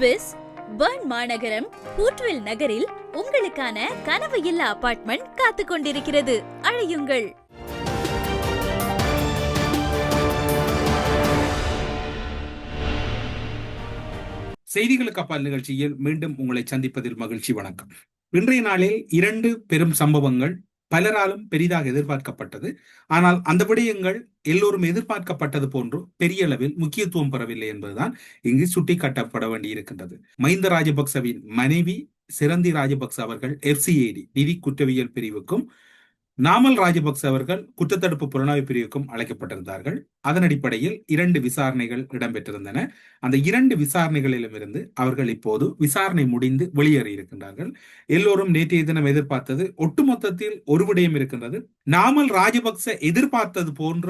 Swiss burn மாநகரம் ஹூட்வில் நகரில் உங்களுக்கான கனவு இல்ல அபார்ட்மெண்ட் காத்துக் கொண்டிருக்கிறது. அழையுங்கள். செய்திகளுக்கு அப்பால் நிகழ்ச்சியில் மீண்டும் உங்களை சந்திப்பதில் மகிழ்ச்சி வணக்கம். இன்றைய நாளில் இரண்டு பெரும் சம்பவங்கள் பலராலும் பெரிதாக எதிர்பார்க்கப்பட்டது. ஆனால் அந்த விடயங்கள் எல்லோரும் எதிர்பார்க்கப்பட்டது போன்று பெரிய அளவில் முக்கியத்துவம் பெறவில்லை என்பதுதான் இங்கு சுட்டிக்காட்டப்பட வேண்டியிருக்கின்றது. மஹிந்த ராஜபக்சவின் மனைவி சிரந்தி ராஜபக்ச அவர்கள் எஃப்சிஏடி நிதி குற்றவியல் பிரிவுக்கும் நாமல் ராஜபக்ச அவர்கள் குற்றத்தடுப்பு புலனாய்வு பிரிவுக்கும் அழைக்கப்பட்டிருந்தார்கள். அதன் அடிப்படையில் இரண்டு விசாரணைகள் இடம்பெற்றிருந்தன. அந்த இரண்டு விசாரணைகளிலும் இருந்து அவர்கள் இப்போது விசாரணை முடிந்து வெளியேறி இருக்கின்றார்கள். எல்லோரும் நேற்றைய தினம் எதிர்பார்த்தது ஒட்டுமொத்தத்தில் ஒரு விடயம் இருக்கின்றது. நாமல் ராஜபக்ச எதிர்பார்த்தது போன்ற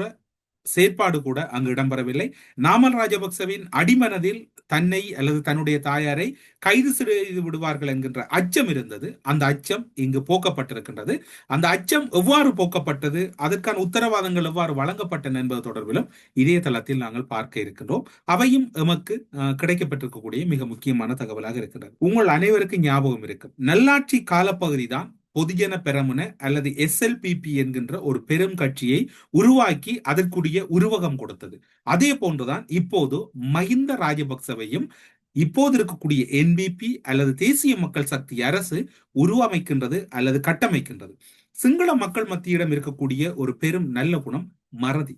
செயற்பாடு கூட அங்கு இடம்பெறவில்லை. நாமல் ராஜபக்சவின் அடிமனதில் தன்னை அல்லது தன்னுடைய தாயாரை கைது செய்து விடுவார்கள் என்கின்ற அச்சம் இருந்தது. அந்த அச்சம் இங்கு போக்கப்பட்டிருக்கின்றது. அந்த அச்சம் எவ்வாறு போக்கப்பட்டது? அதற்கான உத்தரவாதங்கள் எவ்வாறு வழங்கப்பட்டன என்பது தொடர்பிலும் இதே தளத்தில் நாங்கள் பார்க்க இருக்கின்றோம். அவையும் எமக்கு கிடைக்கப்பட்டிருக்கக்கூடிய மிக முக்கியமான தகவலாக இருக்கின்றது உங்கள் அனைவருக்கும் ஞாபகம் இருக்கும். நல்லாட்சி காலப்பகுதி தான் பொதுஜன பெரமுன அல்லது எஸ்எல்பிபி என்கின்ற ஒரு பெரும் கட்சியை உருவாக்கி அதற்குரிய உருவகம் கொடுத்தது. அதே போன்றுதான் இப்போது மஹிந்த ராஜபக்சவையும் இப்போது இருக்கக்கூடிய என்பிபி அல்லது தேசிய மக்கள் சக்தி அரசு உருவமைக்கின்றது அல்லது கட்டமைக்கின்றது. சிங்கள மக்கள் மத்தியிடம் இருக்கக்கூடிய ஒரு பெரும் நல்ல குணம் மறதி.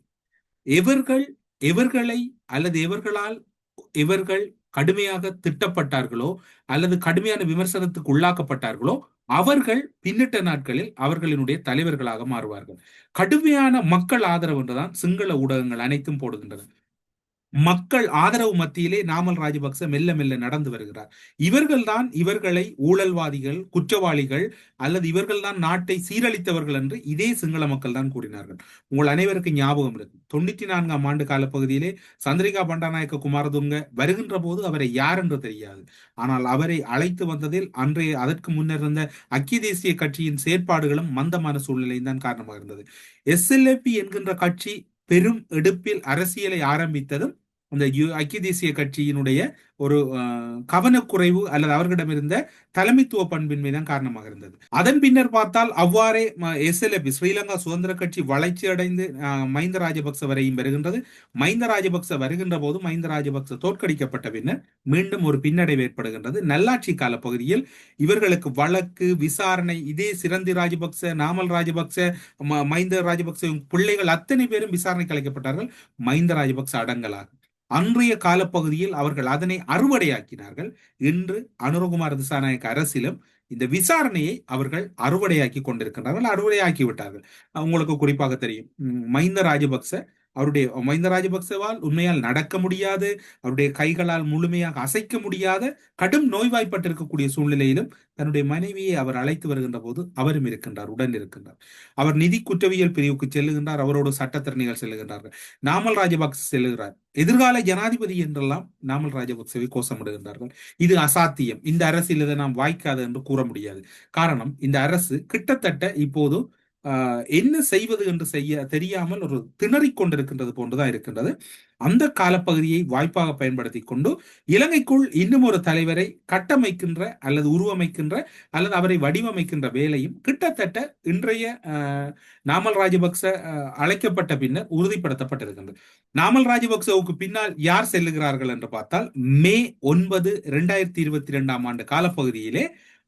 எவர்கள் எவர்களை அல்லது எவர்களால் இவர்கள் கடுமையாக திட்டப்பட்டார்களோ அல்லது கடுமையான விமர்சனத்துக்கு உள்ளாக்கப்பட்டார்களோ அவர்கள் பின்னிட்ட நாட்களில் அவர்களினுடைய தலைவர்களாக மாறுவார்கள். கடுமையான மக்கள் ஆதரவு என்றுதான் சிங்கள ஊடகங்கள் அனைத்தும் போடுகின்றன. மக்கள் ஆதரவு மத்தியிலே நாமல் ராஜபக்ச மெல்ல மெல்ல நடந்து வருகிறார். இவர்கள்தான் இவர்களை ஊழல்வாதிகள் குற்றவாளிகள் அல்லது இவர்கள்தான் நாட்டை சீரழித்தவர்கள் என்று இதே சிங்கள மக்கள் தான் கூறினார்கள். உங்கள் அனைவருக்கும் ஞாபகம் இருக்கு. தொண்ணூற்றி நான்காம் ஆண்டு கால பகுதியிலே சந்திரிகா பண்டாநாயக்க குமாரதுங்க வருகின்ற போது அவரை யார் என்று தெரியாது. ஆனால் அவரை அழைத்து வந்ததில் அன்றைய அதற்கு முன்னர் இருந்த அக்கிய தேசிய கட்சியின் செயற்பாடுகளும் மந்தமான சூழ்நிலையும் தான் காரணமாக இருந்தது. எஸ்எல்ஏபி என்கின்ற கட்சி பெரும் எடுப்பில் அரசியலை ஆரம்பித்ததும் அந்த யு ஐக்கிய தேசிய கட்சியினுடைய ஒரு கவனக்குறைவு அல்லது அவர்களிடம் இருந்த தலைமைத்துவ பண்பின்மை தான் காரணமாக இருந்தது. அதன் பின்னர் பார்த்தால் அவ்வாறே எஸ்எல்எபி ஸ்ரீலங்கா சுதந்திர கட்சி வளர்ச்சி அடைந்து மஹிந்த ராஜபக்ச வரையும் வருகின்றது. மஹிந்த ராஜபக்ச வருகின்ற போது மஹிந்த ராஜபக்ச தோற்கடிக்கப்பட்ட பின்னர் மீண்டும் ஒரு பின்னடைவு ஏற்படுகின்றது. நல்லாட்சி கால பகுதியில் இவர்களுக்கு வழக்கு விசாரணை இதே சிரந்தி ராஜபக்ச நாமல் ராஜபக்ச ம- மஹிந்த ராஜபக்ச பிள்ளைகள் அத்தனை பேரும் விசாரணைக்கு அழைக்கப்பட்டார்கள். மஹிந்த ராஜபக்ச அடங்கலாகும் அன்றைய காலப்பகுதியில் அவர்கள் அதனை அறுவடையாக்கினார்கள். இன்று அனுரகுமார் திசாநாயக்க அரசிலும் இந்த விசாரணையை அவர்கள் அறுவடையாக்கி கொண்டிருக்கின்றார்கள் அறுவடையாக்கி விட்டார்கள் உங்களுக்கு குறிப்பாக தெரியும். உம், மஹிந்த ராஜபக்ச அவருடைய மஹிந்த ராஜபக்சவால் உண்மையால் நடக்க முடியாது. அவருடைய கைகளால் முழுமையாக அசைக்க முடியாத கடும் நோய்வாய்ப்பட்டிருக்கக்கூடிய சூழ்நிலையிலும் தன்னுடைய மனைவியை அவர் அழைத்து வருகின்ற போது அவரும் இருக்கின்றார் உடன் இருக்கின்றார். அவர் நிதி குற்றவியல் பிரிவுக்கு செல்லுகின்றார் அவரோடு சட்டத்திறனிகள் செல்லுகின்றார்கள். நாமல் ராஜபக்ச செல்லுகிறார். எதிர்கால ஜனாதிபதி என்றெல்லாம் நாமல் ராஜபக்சவை கோஷமிடுகின்றார்கள். இது அசாத்தியம். இந்த அரசில் இதை நாம் வாய்க்காது என்று கூற முடியாது. காரணம் இந்த அரசு கிட்டத்தட்ட இப்போது என்ன செய்வது என்று செய்ய தெரியாமல் ஒரு திணறிக் கொண்டிருக்கின்றது போன்றுதான் இருக்கின்றது. அந்த காலப்பகுதியை வாய்ப்பாக பயன்படுத்தி கொண்டு இலங்கைக்குள் இன்னும் ஒரு தலைவரை கட்டமைக்கின்ற அல்லது உருவமைக்கின்ற அல்லது அவரை வடிவமைக்கின்ற வேலையும் கிட்டத்தட்ட இன்றைய ஆஹ், நாமல் ராஜபக்ச அழைக்கப்பட்ட பின்னர் உறுதிப்படுத்தப்பட்டிருக்கின்றது. நாமல் ராஜபக்சவுக்கு பின்னால் யார் செல்லுகிறார்கள் என்று பார்த்தால் மே ஒன்பது இரண்டாயிரத்தி இருபத்தி இரண்டாம் ஆண்டு காலப்பகுதியிலே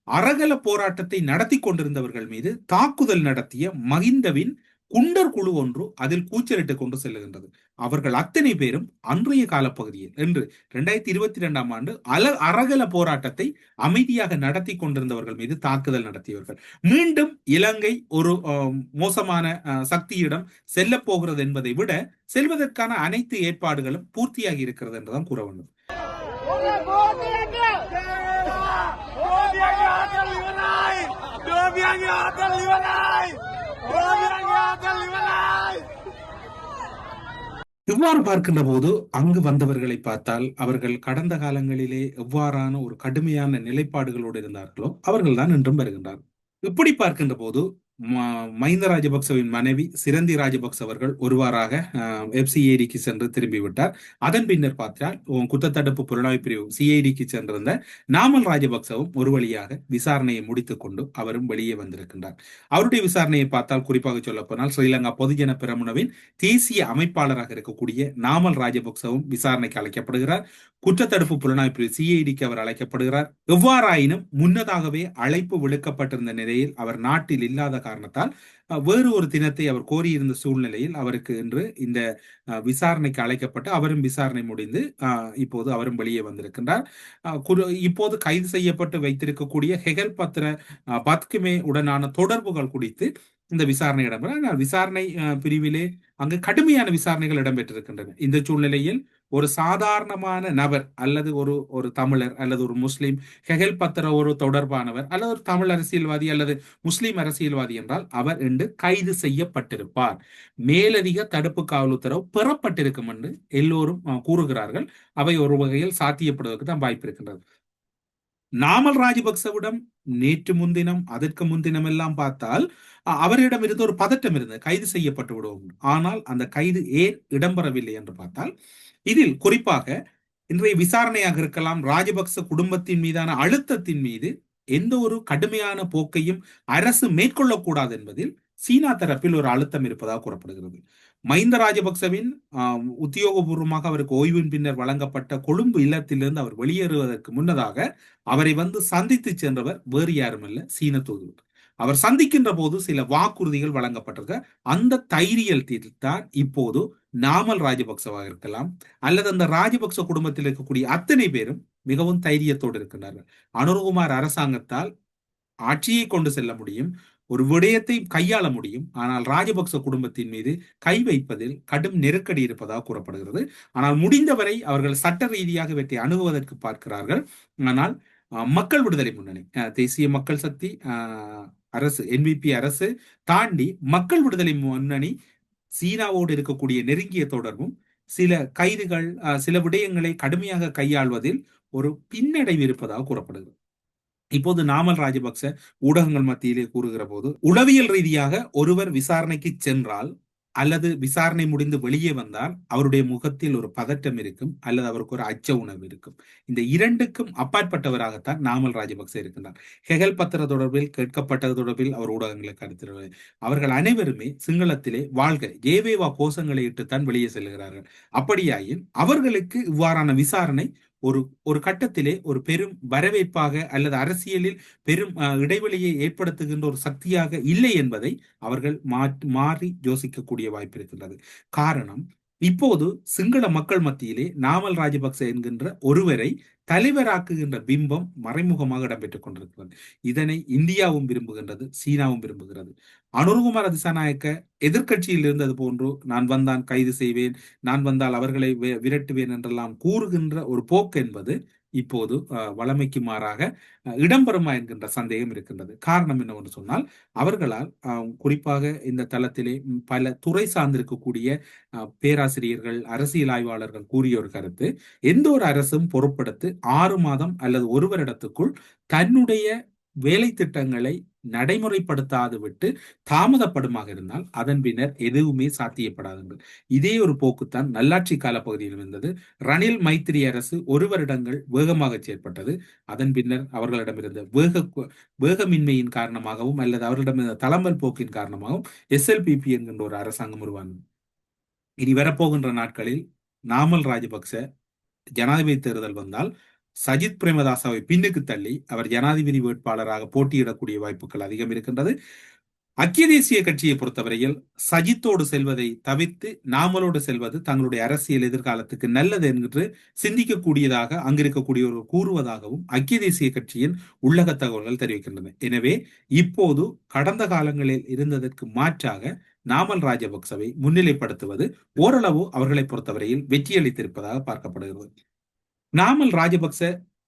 அறகல போராட்டத்தை நடத்தி கொண்டிருந்தவர்கள் மீது தாக்குதல் நடத்திய மகிந்தவின் குண்டர் குழு ஒன்று அதில் கூச்சலிட்டு கொண்டு செல்லுகின்றது. அவர்கள் அத்தனை பேரும் அன்றைய காலப்பகுதியில் என்று இரண்டாயிரத்தி இருபத்தி இரண்டாம் ஆண்டு அல அறகல போராட்டத்தை அமைதியாக நடத்தி கொண்டிருந்தவர்கள் மீது தாக்குதல் நடத்தியவர்கள். மீண்டும் இலங்கை ஒரு மோசமான அஹ், சக்தியிடம் செல்ல போகிறது என்பதை விட செல்வதற்கான அனைத்து ஏற்பாடுகளும் பூர்த்தியாகி இருக்கிறது என்றுதான் கூற வேண்டும். இவ்வாறு பார்க்கின்ற போது அங்கு வந்தவர்களை பார்த்தால் அவர்கள் கடந்த காலங்களிலே எவ்வாறான ஒரு கடுமையான நிலைப்பாடுகளோடு இருந்தார்களோ அவர்கள்தான் இன்றும் வருகின்றார்கள். இப்படி பார்க்கின்ற போது மஹிந்த ராஜபக்சவின் மனைவி சிரந்தி ராஜபக்ச அவர்கள் ஒருவாறாக எஃப்சிஐடிக்கு சென்று திரும்பிவிட்டார். அதன் பின்னர் பார்த்தால் உம், குற்றத்தடுப்பு புலனாய்வு பிரிவு சிஐடிக்கு சென்றிருந்த நாமல் ராஜபக்சவும் ஒரு வழியாக விசாரணையை முடித்துக் கொண்டு அவரும் வெளியே வந்திருக்கின்றார். அவருடைய விசாரணையை பார்த்தால் குறிப்பாக சொல்லப் போனால் ஸ்ரீலங்கா பொதுஜன பிரமுனவின் தேசிய அமைப்பாளராக இருக்கக்கூடிய நாமல் ராஜபக்சவும் விசாரணைக்கு அழைக்கப்படுகிறார். குற்றத்தடுப்பு புலனாய்வு பிரிவு சிஐடிக்கு அவர் அழைக்கப்படுகிறார். எவ்வாறாயினும் முன்னதாகவே அழைப்பு விடுக்கப்பட்டிருந்த நிலையில் அவர் நாட்டில் இல்லாத காரணத்தால் வேறு ஒரு தினத்தை அவர் கோரியிருந்த சூழ்நிலையில் அவருக்கு இன்று இந்த விசாரணைக்கு அழைக்கப்பட்டு அவரும் விசாரணை முடிந்து இப்போது அவரும் வெளியே வந்திருக்கின்றார். இப்போது கைது செய்யப்பட்டு வைத்திருக்கக்கூடிய ஹெகல் பத்ர பத்குமே உடனான தொடர்புகள் குறித்து இந்த விசாரணை இடம்பெற விசாரணை பிரிவிலே அங்கு கடுமையான விசாரணைகள் இடம்பெற்றிருக்கின்றன. இந்த சூழ்நிலையில் ஒரு சாதாரணமான நபர் அல்லது ஒரு ஒரு தமிழர் அல்லது ஒரு முஸ்லீம் ஹெகல் பத்திர ஒரு தொடர்பானவர் அல்லது ஒரு தமிழ் அரசியல்வாதி அல்லது முஸ்லீம் அரசியல்வாதி என்றால் அவர் என்று கைது செய்யப்பட்டிருப்பார். மேலதிக தடுப்பு காவல் உத்தரவு பெறப்பட்டிருக்கும் என்று எல்லோரும் கூறுகிறார்கள். அவை ஒரு வகையில் சாத்தியப்படுவதற்கு தான் வாய்ப்பு இருக்கின்றது. நாமல் ராஜபக்சவிடம் நேற்று முன்தினம் அதற்கு முன்தினம் எல்லாம் பார்த்தால் அவரிடம் இருந்து ஒரு பதட்டம் இருந்தது. கைது செய்யப்பட்டு விடுவோம். ஆனால் அந்த கைது ஏன் இடம்பெறவில்லை என்று பார்த்தால் இதில் குறிப்பாக இன்றைய விசாரணையாக இருக்கலாம் ராஜபக்ச குடும்பத்தின் மீதான அழுத்தத்தின் மீது எந்த ஒரு கடுமையான போக்கையும் அரசு மேற்கொள்ளக்கூடாது என்பதில் சீனா தரப்பில் ஒரு அழுத்தம் இருப்பதாக கூறப்படுகிறது. மஹிந்த ராஜபக்சவின் உத்தியோகபூர்வமாக அவருக்கு ஓய்வின் பின்னர் வழங்கப்பட்ட கொழும்பு இல்லத்திலிருந்து அவர் வெளியேறுவதற்கு முன்னதாக அவரை வந்து சந்தித்து சென்றவர் வேறு யாருமல்ல சீன தூதுவர். அவர் சந்திக்கின்ற போது சில வாக்குறுதிகள் வழங்கப்பட்டிருக்க அந்த தைரியத்தில் தான் இப்போது நாமல் ராஜபக்சவாக இருக்கலாம். அல்லது அந்த ராஜபக்ச குடும்பத்தில் இருக்கக்கூடிய அத்தனை பேரும் மிகவும் தைரியத்தோடு இருக்கின்றார்கள். அனுர்குமார் அரசாங்கத்தால் ஆட்சியை கொண்டு செல்ல முடியும் ஒரு விடயத்தை கையாள முடியும். ஆனால் ராஜபக்ச குடும்பத்தின் மீது கை வைப்பதில் கடும் நெருக்கடி இருப்பதாக கூறப்படுகிறது. ஆனால் முடிந்தவரை அவர்கள் சட்ட ரீதியாக இவற்றை அணுகுவதற்கு பார்க்கிறார்கள். ஆனால் மக்கள் விடுதலை முன்னணி அஹ், தேசிய மக்கள் சக்தி அரசு என்பிபி அரசு தாண்டி மக்கள் விடுதலை முன்னணி சீனாவோடு இருக்கக்கூடிய நெருங்கிய தொடர்பும் சில கைதுகள் சில விடயங்களை கடுமையாக கையாள்வதில் ஒரு பின்னடைவு இருப்பதாக கூறப்படுகிறது. இப்போது நாமல் ராஜபக்ச ஊடகங்கள் மத்தியிலே கூறுகிற போது உளவியல் ரீதியாக ஒருவர் விசாரணைக்கு சென்றால் அல்லது விசாரணை முடிந்து வெளியே வந்தால் அவருடைய முகத்தில் ஒரு பதட்டம் இருக்கும் அல்லது அவருக்கு ஒரு அச்ச உணர்வு இருக்கும். இந்த இரண்டுக்கும் அப்பாற்பட்டவராகத்தான் நாமல் ராஜபக்சே இருக்கின்றார். ஹெகல் பத்திர தொடர்பில் கேட்கப்பட்டது தொடர்பில் அவர் ஊடகங்களை கருத்து அவர்கள் அனைவருமே சிங்களத்திலே வாழ்க ஏவேவா கோஷங்களை இட்டுத்தான் வெளியே செல்கிறார்கள். அப்படியாயின் அவர்களுக்கு இவ்வாறான விசாரணை ஒரு ஒரு கட்டத்திலே ஒரு பெரும் வரவேற்பாக அல்லது அரசியலில் பெரும் அஹ், இடைவெளியை ஏற்படுத்துகின்ற ஒரு சக்தியாக இல்லை என்பதை அவர்கள் மாற்றி மாறி யோசிக்கக்கூடிய வாய்ப்பு இருக்கின்றது. காரணம் இப்போது சிங்கள மக்கள் மத்தியிலே நாமல் ராஜபக்ச என்கின்ற ஒருவரை தலைவராக்குகின்ற பிம்பம் மறைமுகமாக இடம்பெற்றுக் கொண்டிருக்கிறது. இதனை இந்தியாவும் விரும்புகின்றது சீனாவும் விரும்புகிறது. அனுர்குமார் திசாநாயக்க எதிர்கட்சியில் இருந்தது போன்று நான் வந்தான் கைது செய்வேன் நான் வந்தால் அவர்களை வி- விரட்டுவேன் என்றெல்லாம் கூறுகின்ற ஒரு போக்கு என்பது இப்போது வளமைக்கு வழமைக்கு மாறாக இடம்பெறுமா என்கின்ற சந்தேகம் இருக்கின்றது. காரணம் என்னவென்று சொன்னால் அவர்களால் குறிப்பாக இந்த தளத்திலே பல துறை சார்ந்திருக்கக்கூடிய அஹ், பேராசிரியர்கள் அரசியல் ஆய்வாளர்கள் கூறிய ஒரு கருத்து எந்த ஒரு அரசும் பொறுப்படுத்து ஆறு மாதம் அல்லது ஒரு வருடத்துக்குள் தன்னுடைய வேலை திட்டங்களை நடைமுறைப்படுத்தாது விட்டு தாமதப்படுமாக இருந்தால் அதன் பின்னர் எதுவுமே சாத்தியப்படாதுங்கள் இதே ஒரு போக்குத்தான் நல்லாட்சி காலப்பகுதியில் இருந்தது. ரணில் மைத்திரி அரசு ஒரு வருடங்கள் வேகமாக செயற்பட்டது. அதன் பின்னர் அவர்களிடமிருந்த வேக வேகமின்மையின் காரணமாகவும் அல்லது அவர்களிடமிருந்த தளம்பல் போக்கின் காரணமாகவும் எஸ்எல்பிபி என்கின்ற ஒரு அரசாங்கம் உருவானது. இனி வரப்போகின்ற நாட்களில் நாமல் ராஜபக்ச ஜனாதிபதி தேர்தல் வந்தால் சஜித் பிரேமதாசாவை பின்னுக்கு தள்ளி அவர் ஜனாதிபதி வேட்பாளராக போட்டியிடக்கூடிய வாய்ப்புகள் அதிகம் இருக்கின்றது. ஐக்கிய தேசிய கட்சியை பொறுத்தவரையில் சஜித்தோடு செல்வதை தவிர்த்து நாமலோடு செல்வது தங்களுடைய அரசியல் எதிர்காலத்துக்கு நல்லது என்று சிந்திக்கக்கூடியதாக அங்கிருக்கக்கூடியவர்கள் கூறுவதாகவும் ஐக்கிய தேசிய கட்சியின் உள்ளக தகவல்கள் தெரிவிக்கின்றன. எனவே இப்போது கடந்த காலங்களில் இருந்ததற்கு மாற்றாக நாமல் ராஜபக்சவை முன்னிலைப்படுத்துவது ஓரளவு அவர்களை பொறுத்தவரையில் வெற்றியளித்திருப்பதாக பார்க்கப்படுகிறது. நாமல் ராஜபக்ச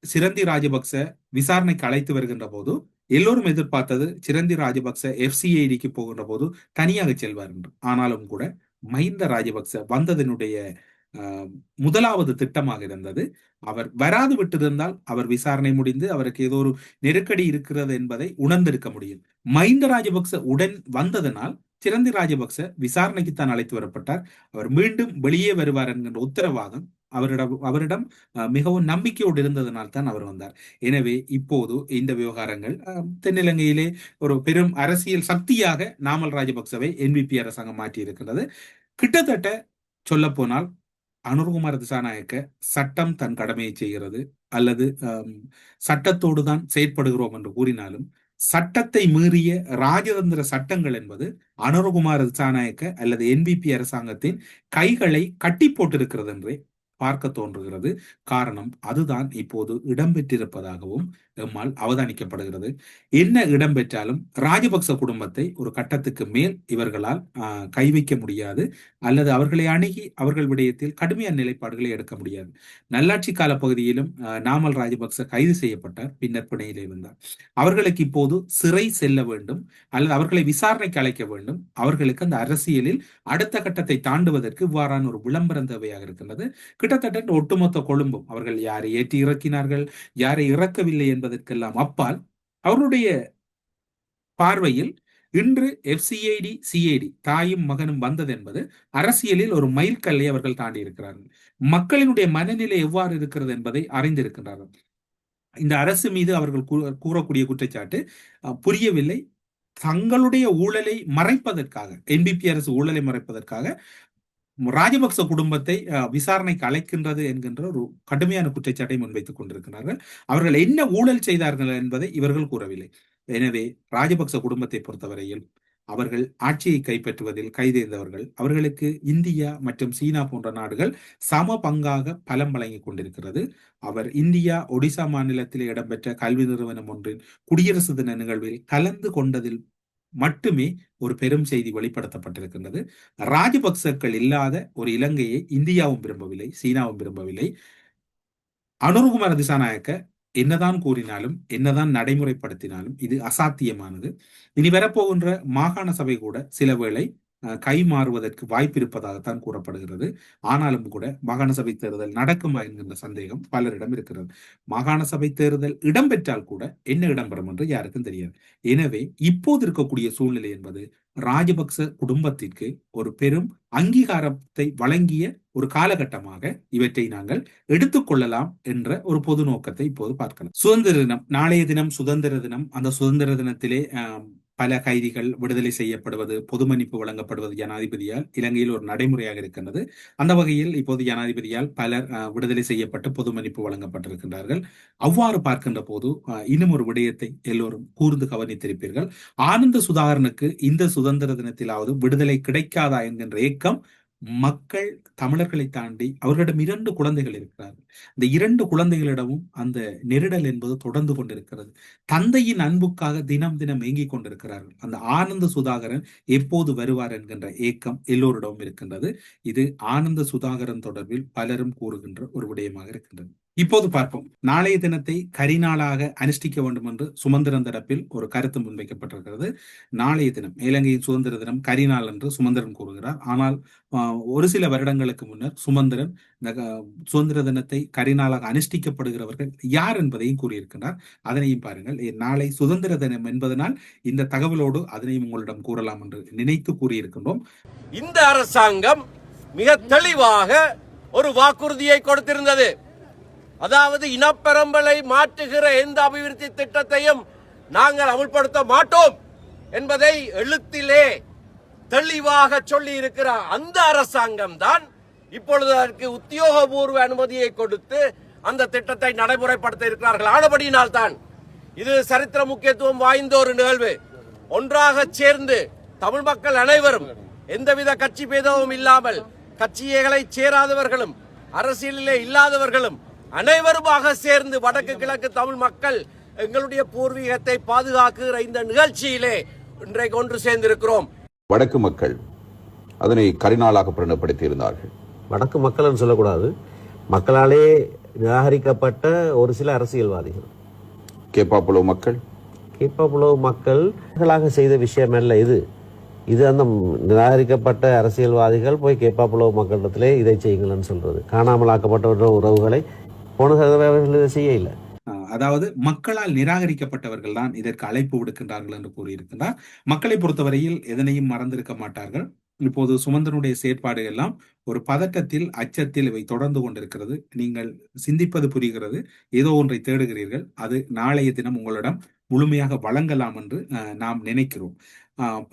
சிரந்தி ராஜபக்ச விசாரணைக்கு அழைத்து வருகின்ற போது எல்லோரும் எதிர்பார்த்தது சிரந்தி ராஜபக்ச எஃப்சிஐடிக்கு போகின்ற போது தனியாக செல்வார் என்று. ஆனாலும் கூட மஹிந்த ராஜபக்ச வந்ததனுடைய முதலாவது திட்டமாக இருந்தது. அவர் வராது விட்டிருந்தால் அவர் விசாரணை முடிந்து அவருக்கு ஏதோ ஒரு நெருக்கடி இருக்கிறது என்பதை உணர்ந்திருக்க முடியும். மஹிந்த ராஜபக்ச உடன் வந்ததனால் சிரந்தி ராஜபக்ச விசாரணைக்குத்தான் அழைத்து வரப்பட்டார். அவர் மீண்டும் வெளியே வருவார் என்கின்ற உத்தரவாதம் அவரிடம் அவரிடம் அஹ், மிகவும் நம்பிக்கையோடு இருந்ததனால் தான் அவர் வந்தார். எனவே இப்போது இந்த விவகாரங்கள் தென்னிலங்கையிலே ஒரு பெரும் அரசியல் சக்தியாக நாமல் ராஜபக்சவை என்பிபி அரசாங்கம் மாற்றி இருக்கிறது கிட்டத்தட்ட சொல்லப்போனால் அனுர்குமார் திசாநாயக்க சட்டம் தன் கடமையை செய்கிறது அல்லது சட்டத்தோடு தான் செயற்படுகிறோம் என்று கூறினாலும் சட்டத்தை மீறிய ராஜதந்திர சட்டங்கள் என்பது அனுரகுமார் திசாநாயக்க அல்லது என்பிபி அரசாங்கத்தின் கைகளை கட்டி போட்டிருக்கிறது என்றே பார்க்க தோன்றுகிறது. காரணம் அதுதான் இப்போது இடம்பெற்றிருப்பதாகவும் எம்மால் அவதானிக்கப்படுகிறது. என்ன இடம்பெற்றாலும் ராஜபக்ச குடும்பத்தை ஒரு கட்டத்துக்கு மேல் இவர்களால் ஆஹ், கை வைக்க முடியாது. அல்லது அவர்களை அணுகி அவர்கள் விடயத்தில் கடுமையான நிலைப்பாடுகளை எடுக்க முடியாது. நல்லாட்சி கால பகுதியிலும் நாமல் ராஜபக்ச கைது செய்யப்பட்டார். பின்னர் பிணையில் இருந்தார். அவர்களுக்கு இப்போது சிறை செல்ல வேண்டும். அல்லது அவர்களை விசாரணைக்கு அழைக்க வேண்டும். அவர்களுக்கு அந்த அரசியலில் அடுத்த கட்டத்தை தாண்டுவதற்கு இவ்வாறான ஒரு விளம்பரம் தேவையாக இருக்கின்றது. கிட்டத்தட்ட ஒட்டுமொத்த கொழும்பும் அவர்கள் யாரை ஏற்றி இறக்கினார்கள் யாரை இறக்கவில்லை என்பதற்கெல்லாம் அப்பால் அவருடைய பார்வையில் இன்று எஃப்சிஐடி சிஐடி தாயும் மகனும் வந்தது என்பது அரசியலில் ஒரு மைல்கல்லை அவர்கள் தாண்டி இருக்கிறார்கள் மக்களினுடைய மனநிலை எவ்வாறு இருக்கிறது என்பதை அறிந்திருக்கிறார்கள் இந்த அரசு மீது அவர்கள் கூறக்கூடிய குற்றச்சாட்டு புரியவில்லை. தங்களுடைய ஊழலை மறைப்பதற்காக என்பிபி அரசு ஊழலை மறைப்பதற்காக ராஜபக்ச குடும்பத்தை விசாரணைக்கு அழைக்கின்றது என்கின்ற ஒரு கடுமையான குற்றச்சாட்டை முன்வைத்துக் கொண்டிருக்கிறார்கள். அவர்கள் என்ன ஊழல் செய்தார்கள் என்பதை இவர்கள் கூறவில்லை. எனவே ராஜபக்ச குடும்பத்தை பொறுத்தவரையில் அவர்கள் ஆட்சியை கைப்பற்றுவதில் கைதேர்ந்தவர்கள். அவர்களுக்கு இந்தியா மற்றும் சீனா போன்ற நாடுகள் சம பங்காக பலம் வழங்கி கொண்டிருக்கிறது. அவர் இந்தியா ஒடிசா மாநிலத்தில் இடம்பெற்ற கல்வி நிறுவனம் ஒன்றின் குடியரசு தின நிகழ்வில் கலந்து கொண்டதில் மட்டுமே ஒரு பெரும் செய்தி வெளிப்படுத்தப்பட்டிருக்கின்றது. ராஜபக்சர்கள் இல்லாத ஒரு இலங்கையை இந்தியாவும் விரும்பவில்லை சீனாவும் விரும்பவில்லை. அனுருகுமார திசாநாயக்க என்னதான் கூறினாலும் என்னதான் நடைமுறைப்படுத்தினாலும் இது அசாத்தியமானது. இனி வரப்போகின்ற மாகாண சபை கூட சில வேளை கை மாறுவதற்கு வாய்ப்பு இருப்பதாகத்தான் கூறப்படுகிறது. ஆனாலும் கூட மாகாண சபை தேர்தல் நடக்குமா என்கின்ற சந்தேகம் பலரிடம் இருக்கிறது. மாகாண சபை தேர்தல் இடம்பெற்றால் கூட என்ன இடம்பெறும் என்று யாருக்கும் தெரியாது. எனவே இப்போது இருக்கக்கூடிய சூழ்நிலை என்பது ராஜபக்ச குடும்பத்திற்கு ஒரு பெரும் அங்கீகாரத்தை வழங்கிய ஒரு காலகட்டமாக இவற்றை நாங்கள் எடுத்துக்கொள்ளலாம் என்ற ஒரு பொது நோக்கத்தை இப்போது பார்க்கலாம். சுதந்திர தினம் நாளைய தினம் சுதந்திர தினம் அந்த சுதந்திர தினத்திலே பல கைதிகள் விடுதலை செய்யப்படுவது பொது மன்னிப்பு வழங்கப்படுவது ஜனாதிபதியால் இலங்கையில் ஒரு நடைமுறையாக இருக்கின்றது. அந்த வகையில் இப்போது ஜனாதிபதியால் பலர் அஹ், விடுதலை செய்யப்பட்டு பொது மன்னிப்பு வழங்கப்பட்டிருக்கின்றார்கள். அவ்வாறு பார்க்கின்ற போது அஹ், இன்னும் ஒரு விடயத்தை எல்லோரும் கூர்ந்து கவனித்திருப்பீர்கள். ஆனந்த சுதாகரனுக்கு இந்த சுதந்திர தினத்திலாவது விடுதலை கிடைக்காதா என்கின்ற ஏக்கம் மக்கள் தமிழர்களை தாண்டி அவர்களிடம் இரண்டு குழந்தைகள் இருக்கிறார்கள். இந்த இரண்டு குழந்தைகளிடமும் அந்த நெருடல் என்பது தொடர்ந்து கொண்டிருக்கிறது. தந்தையின் அன்புக்காக தினம் தினம் ஏங்கிக் கொண்டிருக்கிறார்கள். அந்த ஆனந்த சுதாகரன் எப்போது வருவார் என்கின்ற ஏக்கம் எல்லோரிடமும் இருக்கின்றது. இது ஆனந்த சுதாகரன் தொடர்பில் பலரும் கூறுகின்ற ஒரு விடயமாக இருக்கின்றது. இப்போது பார்ப்போம். நாளைய தினத்தை கரிநாளாக அனுஷ்டிக்க வேண்டும் என்று சுமந்திரன் தரப்பில் ஒரு கருத்து முன்வைக்கப்பட்டிருக்கிறது. நாளைய தினம் இலங்கையின் சுதந்திர தினம் கரிநாள் என்று சுமந்திரன் கூறுகிறார். ஆனால் ஒரு சில வருடங்களுக்கு முன்னர் சுமந்திரன் இந்த சுதந்திர தினத்தை கரிநாளாக அனுஷ்டிக்கப்படுகிறவர்கள் யார் என்பதையும் கூறியிருக்கிறார் அதனையும் பாருங்கள். நாளை சுதந்திர தினம் என்பதனால் இந்த தகவலோடு அதனையும் உங்களிடம் கூறலாம் என்று நினைத்து கூறியிருக்கின்றோம். இந்த அரசாங்கம் மிக தெளிவாக ஒரு வாக்குறுதியை கொடுத்திருந்தது. அதாவது இனப்பெரம்பலை மாற்றுகிற எந்த அபிவிருத்தி திட்டத்தையும் நாங்கள் அமுல்படுத்த மாட்டோம் என்பதை எழுத்திலே தெளிவாக சொல்லி இருக்கிற அந்த அரசாங்கம் தான் இப்பொழுது அதற்கு உத்தியோகபூர்வ அனுமதியை கொடுத்து அந்த திட்டத்தை நடைமுறைப்படுத்த இருக்கிறார்கள். ஆனபடியினால் தான் இது சரித்திர முக்கியத்துவம் வாய்ந்த ஒரு நிகழ்வு. ஒன்றாக சேர்ந்து தமிழ் மக்கள் அனைவரும் எந்தவித கட்சி பேதமும் இல்லாமல் கட்சிகளை சேராதவர்களும் அரசியலிலே இல்லாதவர்களும் அனைவருமாக சேர்ந்து வடக்கு கிழக்கு தமிழ் மக்கள் எங்களுடைய பூர்வீகத்தை பாதுகாக்குகிற இந்த நிகழ்ச்சியிலே இன்றைக்கு ஒன்று சேர்ந்திருக்கிறோம். வடக்கு மக்கள் அதனை கரிநாளாக பிரணப்படுத்தி இருந்தார்கள் வடக்கு மக்கள்னு சொல்லக்கூடாது. மக்களாலே நிராகரிக்கப்பட்ட ஒரு சில அரசியல்வாதிகள். கேப்பாப்புலோ மக்கள்? கேப்பபுலோ மக்கள் செய்த விஷயம் அல்ல இது. இது அந்த நிராகரிக்கப்பட்ட அரசியல்வாதிகள் போய் கேப்பாப்புலோ மக்களிடத்திலே இதை செய்யுங்கள்னு சொல்றது. காணாமலாக்கப்பட்ட உறவுகளை போன தடவை செய்ய இல்லை அதாவது மக்களால் நிராகரிக்கப்பட்டவர்கள் தான் இதற்கு அழைப்பு விடுக்கின்றார்கள் என்று கூறியிருக்கின்றார். மக்களை பொறுத்தவரையில் எதனையும் மறந்திருக்க மாட்டார்கள். இப்போது சுமந்தனுடைய செயற்பாடு எல்லாம் ஒரு பதட்டத்தில் அச்சத்தில் இவை தொடர்ந்து கொண்டிருக்கிறது. நீங்கள் சிந்திப்பது புரிகிறது. ஏதோ ஒன்றை தேடுகிறீர்கள். அது நாளைய தினம் உங்களிடம் முழுமையாக வழங்கலாம் என்று ஆஹ், நாம் நினைக்கிறோம்.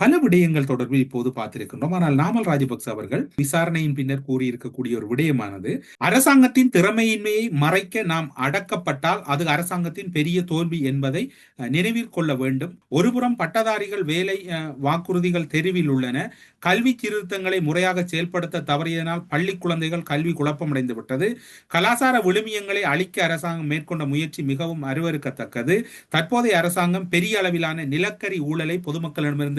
பல விடயங்கள் தொடர்பில் இப்போது பார்த்திருக்கின்றோம். ஆனால் நாமல் ராஜபக்ச அவர்கள் விசாரணையின் பின்னர் கூறியிருக்கக்கூடிய ஒரு விடயமானது அரசாங்கத்தின் திறமையின்மையை மறைக்க நாம் அடக்கப்பட்டால் அது அரசாங்கத்தின் பெரிய தோல்வி என்பதை நினைவில் கொள்ள வேண்டும். ஒருபுறம் பட்டதாரிகள் வேலை வாக்குறுதிகள் தெருவில் உள்ளன. கல்வி சீர்திருத்தங்களை முறையாக செயல்படுத்த தவறியதனால் பள்ளி குழந்தைகள் கல்வி குழப்பமடைந்து விட்டது. கலாசார விழுமியங்களை அழிக்க அரசாங்கம் மேற்கொண்ட முயற்சி மிகவும் அருவருக்கத்தக்கது. தற்போதைய அரசாங்கம் பெரிய அளவிலான நிலக்கரி ஊழலை பொதுமக்களிடமிருந்து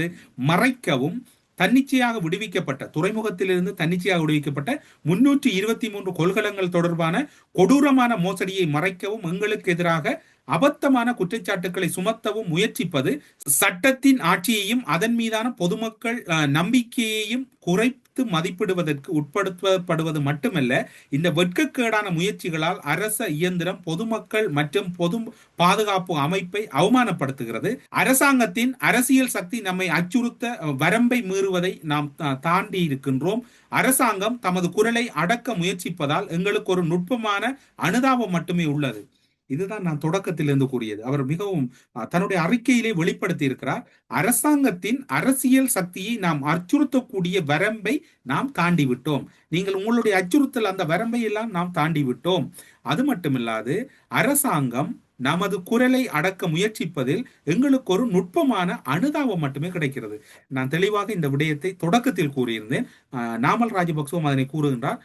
மறைக்கவும் தன்னிச்சையாக விடுவிக்கப்பட்ட துறைமுகத்திலிருந்து தன்னிச்சையாக விடுவிக்கப்பட்ட முன்னூற்றி இருபத்தி மூன்று கொள்கலங்கள் தொடர்பான கொடூரமான மோசடியை மறைக்கவும் எங்களுக்கு எதிராக அபத்தமான குற்றச்சாட்டுக்களை சுமத்தவும் முயற்சிப்பது சட்டத்தின் ஆட்சியையும் அதன் மீதான பொதுமக்கள் நம்பிக்கையையும் குறைத்து மதிப்பிடுவதற்கு உட்படுத்தப்படுவது மட்டுமல்ல இந்த வெட்கக்கேடான முயற்சிகளால் அரச இயந்திரம் பொதுமக்கள் மற்றும் பொது பாதுகாப்பு அமைப்பை அவமானப்படுத்துகிறது. அரசாங்கத்தின் அரசியல் சக்தி நம்மை அச்சுறுத்த வரம்பை மீறுவதை நாம் தா- தாண்டி இருக்கின்றோம். அரசாங்கம் தமது குரலை அடக்க முயற்சிப்பதால் எங்களுக்கு ஒரு நுட்பமான அனுதாபம் மட்டுமே உள்ளது. இதுதான் நான் தொடக்கத்திலிருந்து கூறியது. அவர் மிகவும் தன்னுடைய அறிக்கையிலே வெளிப்படுத்தி இருக்கிறார் அரசாங்கத்தின் அரசியல் சக்தியை நாம் அச்சுறுத்தக்கூடிய வரம்பை நாம் தாண்டி விட்டோம் நீங்கள் உங்களுடைய அச்சுறுத்தல் அந்த வரம்பை எல்லாம் நாம் தாண்டி விட்டோம் அது மட்டுமில்லாது அரசாங்கம் நமது குரலை அடக்க முயற்சிப்பதில் எங்களுக்கு ஒரு நுட்பமான அனுதாபம் மட்டுமே கிடைக்கிறது. நான் தெளிவாக இந்த விடயத்தை தொடக்கத்தில் கூறியிருந்தேன். நாமல் ராஜபக்சவும் அதனை கூறுகின்றார்.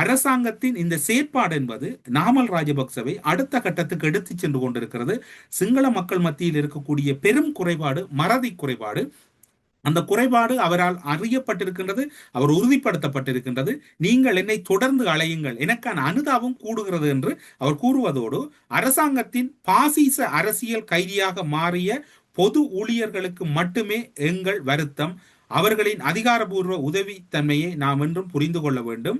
அரசாங்கத்தின் இந்த செயற்பாடு என்பது நாமல் ராஜபக்சவை அடுத்த கட்டத்துக்கு எடுத்து சென்று கொண்டிருக்கிறது. சிங்கள மக்கள் மத்தியில் இருக்கக்கூடிய பெரும் குறைபாடு மறதி குறைபாடு. அந்த குறைபாடு அவரால் அறியப்பட்டிருக்கின்றது அவர் உறுதிப்படுத்தப்பட்டிருக்கின்றது. நீங்கள் என்னை தொடர்ந்து அலையுங்கள். எனக்கான அனுதாபம் கூடுகிறது என்று அவர் கூறுவதோடு அரசாங்கத்தின் பாசிச அரசியல் கைதியாக மாறிய பொது ஊழியர்களுக்கு மட்டுமே எங்கள் வருத்தம். அவர்களின் அதிகாரபூர்வ உதவித்தன்மையை நாம் என்றும் புரிந்து கொள்ள வேண்டும்.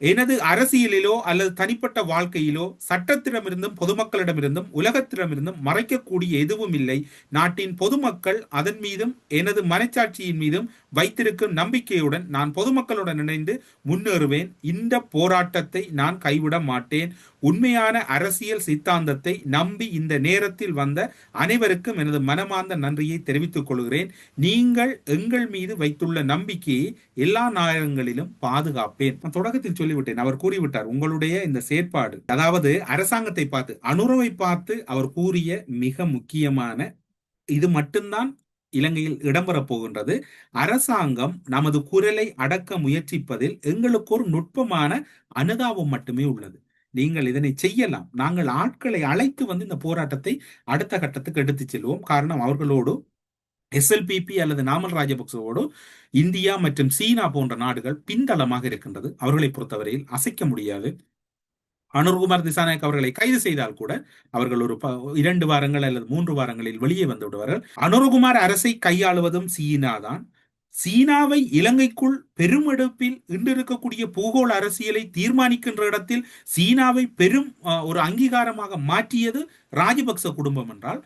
எனது அரசியலிலோ அல்லது தனிப்பட்ட வாழ்க்கையிலோ சட்டத்திடமிருந்தும் பொதுமக்களிடமிருந்தும் உலகத்திடமிருந்தும் மறைக்கக்கூடிய எதுவும் இல்லை. நாட்டின் பொதுமக்கள் அதன் மீதும் எனது மனச்சாட்சியின் மீதும் வைத்திருக்கும் நம்பிக்கையுடன் நான் பொதுமக்களுடன் இணைந்து முன்னேறுவேன். இந்த போராட்டத்தை நான் கைவிட மாட்டேன். உண்மையான அரசியல் சித்தாந்தத்தை நம்பி இந்த நேரத்தில் வந்த அனைவருக்கும் எனது மனமார்ந்த நன்றியை தெரிவித்துக் கொள்கிறேன். நீங்கள் எங்கள் மீது வைத்துள்ள நம்பிக்கையை எல்லா நேரங்களிலும் பாதுகாப்பேன். நான் தொடக்கத்தில் சொல்லிவிட்டேன். அவர் கூறிவிட்டார் உங்களுடைய இந்த செயற்பாடு அதாவது அரசாங்கத்தை பார்த்து அனுரவை பார்த்து அவர் கூறிய மிக முக்கியமான இது மட்டும்தான் இலங்கையில் இடம்பெறப் போகின்றது. அரசாங்கம் நமது குரலை அடக்க முயற்சிப்பதில் எங்களுக்கு ஒரு நுட்பமான அனுதாபம் மட்டுமே உள்ளது. நீங்கள் இதனை செய்யலாம். நாங்கள் ஆட்களை அழைத்து வந்து இந்த போராட்டத்தை அடுத்த கட்டத்துக்கு எடுத்துச் செல்வோம். காரணம் அவர்களோடு எஸ்எல்பிபி அல்லது நாமல் ராஜபக்சவோடு இந்தியா மற்றும் சீனா போன்ற நாடுகள் பின்தளமாக இருக்கின்றது. அவர்களை பொறுத்தவரையில் அசைக்க முடியாது. அனுர்குமார் திசாநாயக் அவர்களை கைது செய்தால் கூட அவர்கள் ஒரு ப- இரண்டு வாரங்கள் அல்லது மூன்று வாரங்களில் வெளியே வந்து விடுவார்கள். அனுர்குமார் அரசை கையாளுவதும் சீனா தான் சீனாவை இலங்கைக்குள் பெருமெடுப்பில் இன்று இருக்கக்கூடிய பூகோள அரசியலை தீர்மானிக்கின்ற இடத்தில் சீனாவை பெரும் அஹ், ஒரு அங்கீகாரமாக மாற்றியது ராஜபக்ச குடும்பம் என்றால்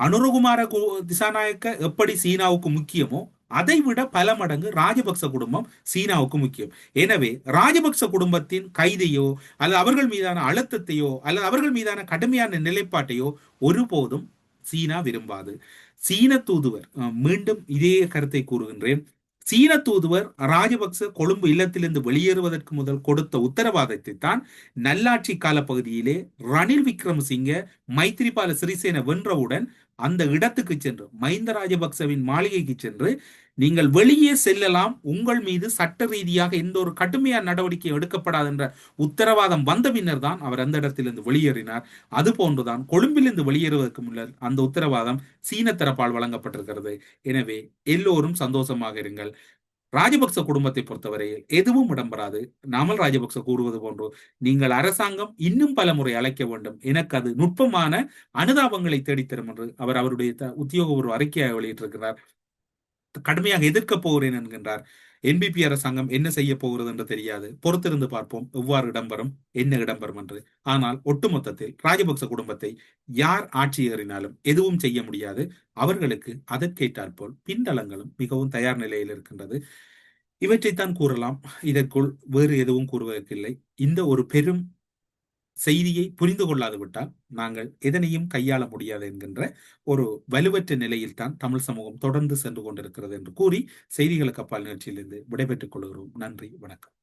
அனுரகுமார திசாநாயக்க எப்படி சீனாவுக்கு முக்கியமோ அதை விட பல மடங்கு ராஜபக்ச குடும்பம் சீனாவுக்கு முக்கியம். எனவே ராஜபக்ச குடும்பத்தின் கைதையோ அல்லது அவர்கள் மீதான அழுத்தத்தையோ அல்லது அவர்கள் மீதான கடுமையான நிலைப்பாட்டையோ ஒருபோதும் சீனா விரும்பாது. சீன தூதுவர் மீண்டும் இதே கருத்தை கூறுகின்றேன். சீன தூதுவர் ராஜபக்ச கொழும்பு இல்லத்திலிருந்து வெளியேறுவதற்கு முதல் கொடுத்த உத்தரவாதத்தை தான் நல்லாட்சி கால பகுதியிலே ரணில் விக்ரமசிங்க மைத்திரிபால சிறிசேன வென்றவுடன் அந்த இடத்துக்கு சென்று மஹிந்த ராஜபக்சவின் மாளிகைக்கு சென்று நீங்கள் வெளியே செல்லலாம் உங்கள் மீது சட்ட ரீதியாக எந்த ஒரு கடுமையான நடவடிக்கை எடுக்கப்படாது என்ற உத்தரவாதம் வந்த பின்னர் தான் அவர் அந்த இடத்திலிருந்து வெளியேறினார். அது போன்றுதான் கொழும்பிலிருந்து வெளியேறுவதற்கு முன்னர் அந்த உத்தரவாதம் சீன தரப்பால் வழங்கப்பட்டிருக்கிறது. எனவே எல்லோரும் சந்தோஷமாக இருங்கள். ராஜபக்ச குடும்பத்தை பொறுத்தவரையில் எதுவும் இடம்பெறாது. நாமல் ராஜபக்ச கூறுவது போன்று நீங்கள் அரசாங்கம் இன்னும் பல முறை அழைக்க வேண்டும். எனக்கு அது நுட்பமான அனுதாபங்களை தேடித்தரும் என்று அவர் அவருடைய த- உத்தியோகபூர்வ அறிக்கையாக வெளியிட்டிருக்கிறார். கடுமையாக எதிர்க்கப் போகிறேன் என்கின்றார். என்பிபி அரசாங்கம் என்ன செய்ய போகிறது என்று தெரியாது. பொறுத்திருந்து பார்ப்போம். எவ்வாறு இடம்பெறும்? என்ன இடம்பெறும் என்று. ஆனால் ஒட்டுமொத்தத்தில் ராஜபக்ச குடும்பத்தை யார் ஆட்சி ஏறினாலும் எதுவும் செய்ய முடியாது. அவர்களுக்கு அதற்கேற்றாற்போல் பின்தளங்களும் மிகவும் தயார் நிலையில் இருக்கின்றது. இவற்றைத்தான் கூறலாம். இதற்குள் வேறு எதுவும் கூறுவதற்கில்லை. இந்த ஒரு பெரும் செய்தியை புரிந்து கொள்ளாது விட்டால் நாங்கள் எதனையும் கையாள முடியாது என்கின்ற ஒரு வலுவற்ற நிலையில்தான் தமிழ் சமூகம் தொடர்ந்து சென்று கொண்டிருக்கிறது என்று கூறி செய்திகளுக்கு அப்பால் நிகழ்ச்சியிலிருந்து விடைபெற்றுக் கொள்கிறோம். நன்றி வணக்கம்.